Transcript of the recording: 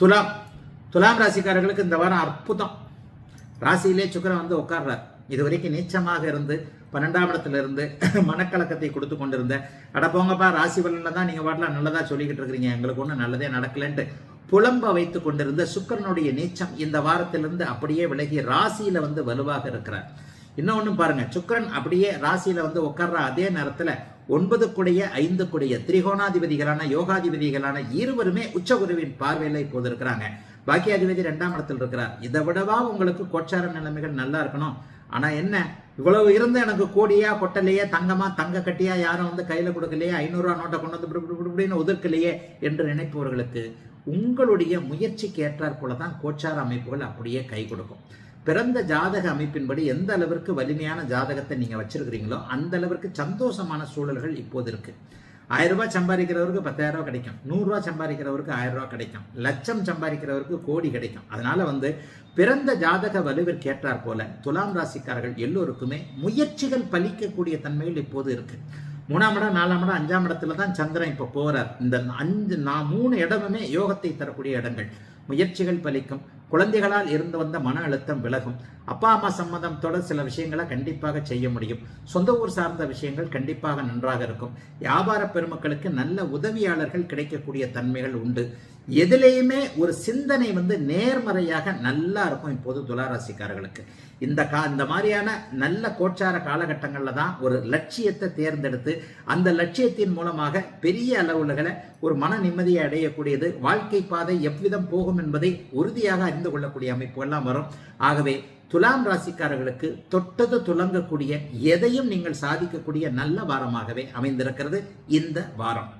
துலாம் துலாம் ராசிக்காரர்களுக்கு இந்த வாரம் அற்புதம். ராசியிலே சுக்கிரன் வந்து உட்கார்றார். இது வரைக்கும் நீச்சமாக இருந்து பன்னெண்டாம் இடத்துல இருந்து மனக்கலக்கத்தை கொடுத்து கொண்டிருந்த அட போங்கப்பா ராசி பலனில் தான் நீங்கள் பாட்டில் நல்லதாக சொல்லிக்கிட்டு இருக்கிறீங்க. எங்களுக்கு ஒன்றும் நல்லதே நடக்கலன்ட்டு புலம்ப வைத்து கொண்டிருந்த சுக்கிரனுடைய நீச்சம் இந்த வாரத்திலிருந்து அப்படியே விலகி ராசியில வந்து வலுவாக இருக்கிறார். இன்னொன்னு பாருங்க சுக்கிரன் அப்படியே ராசியில வந்து உட்கார்ற அதே நேரத்துல ஒன்பது குடைய ஐந்து குடைய திரிகோணாதிபதிகளான யோகாதிபதிகளான இருவருமே உச்சகுருவின் பார்வையில் இப்போது இருக்கிறாங்க. பாக்கியாதிபதி ரெண்டாம் இடத்தில் இருக்கிறார். இதை விடவா உங்களுக்கு கோச்சார நிலைமைகள் நல்லா இருக்கணும்? ஆனா என்ன? இவ்வளவு இருந்து எனக்கு கோடியா கொட்டலையே தங்கமா தங்க கட்டியா யாரும் வந்து கையில கொடுக்கலையே ஐநூறுரூவா நோட்டை கொண்டு வந்து இப்படின்னு ஒதுக்கலையே என்று நினைப்பவர்களுக்கு உங்களுடைய முயற்சிக்கு ஏற்றாற் போல தான் கோச்சார அமைப்புகள் அப்படியே கை கொடுக்கும். பிறந்த ஜாதக அமைப்பின்படி எந்த அளவிற்கு வலிமையான ஜாதகத்தை நீங்கள் வச்சிருக்கிறீங்களோ அந்த அளவிற்கு சந்தோஷமான சூழல்கள் இப்போது இருக்கு. ஆயிரம் ரூபாய் சம்பாதிக்கிறவருக்கு பத்தாயிரம் ரூபாய் கிடைக்கும். நூறுரூவா சம்பாதிக்கிறவருக்கு ஆயிரம் ரூபாய் கிடைக்கும். லட்சம் சம்பாதிக்கிறவருக்கு கோடி கிடைக்கும். அதனால வந்து பிறந்த ஜாதக வலுவிற்கேற்றார் போல துலாம் ராசிக்காரர்கள் எல்லோருக்குமே முயற்சிகள் பலிக்கக்கூடிய தன்மைகள் இப்போது இருக்கு. மூணாம் இடம் நாலாம் இடம் அஞ்சாம் இடத்துல தான் சந்திரன் இப்போ போறார். இந்த அஞ்சு நான் மூணு இடமுமே யோகத்தை தரக்கூடிய இடங்கள். முயற்சிகள் பலிக்கும். குழந்தைகளால் இருந்து வந்த மன அழுத்தம் விலகும். அப்பா அம்மா சம்மதத்தோட சில விஷயங்களை கண்டிப்பாக செய்ய முடியும். சொந்த ஊர் சார்ந்த விஷயங்கள் கண்டிப்பாக நன்றாக இருக்கும். வியாபார பெருமக்களுக்கு நல்ல உதவியாளர்கள் கிடைக்கக்கூடிய தன்மைகள் உண்டு. எதிலேயுமே ஒரு சிந்தனை வந்து நேர்மறையாக நல்லா இருக்கும் இப்போது துளாராசிக்காரர்களுக்கு. இந்த கா இந்த மாதிரியான நல்ல கோச்சார காலகட்டங்களில் தான் ஒரு லட்சியத்தை தேர்ந்தெடுத்து அந்த லட்சியத்தின் மூலமாக பெரிய அளவுகளை ஒரு மன நிம்மதியை அடையக்கூடியது வாழ்க்கை பாதை எவ்விதம் போகும் என்பதை உறுதியாக அறிந்து கொள்ளக்கூடிய அமைப்புகள்லாம் வரும். ஆகவே துலாம் ராசிக்காரர்களுக்கு தொட்டது துலங்கக்கூடிய எதையும் நீங்கள் சாதிக்கக்கூடிய நல்ல வாரமாகவே அமைந்திருக்கிறது இந்த வாரம்.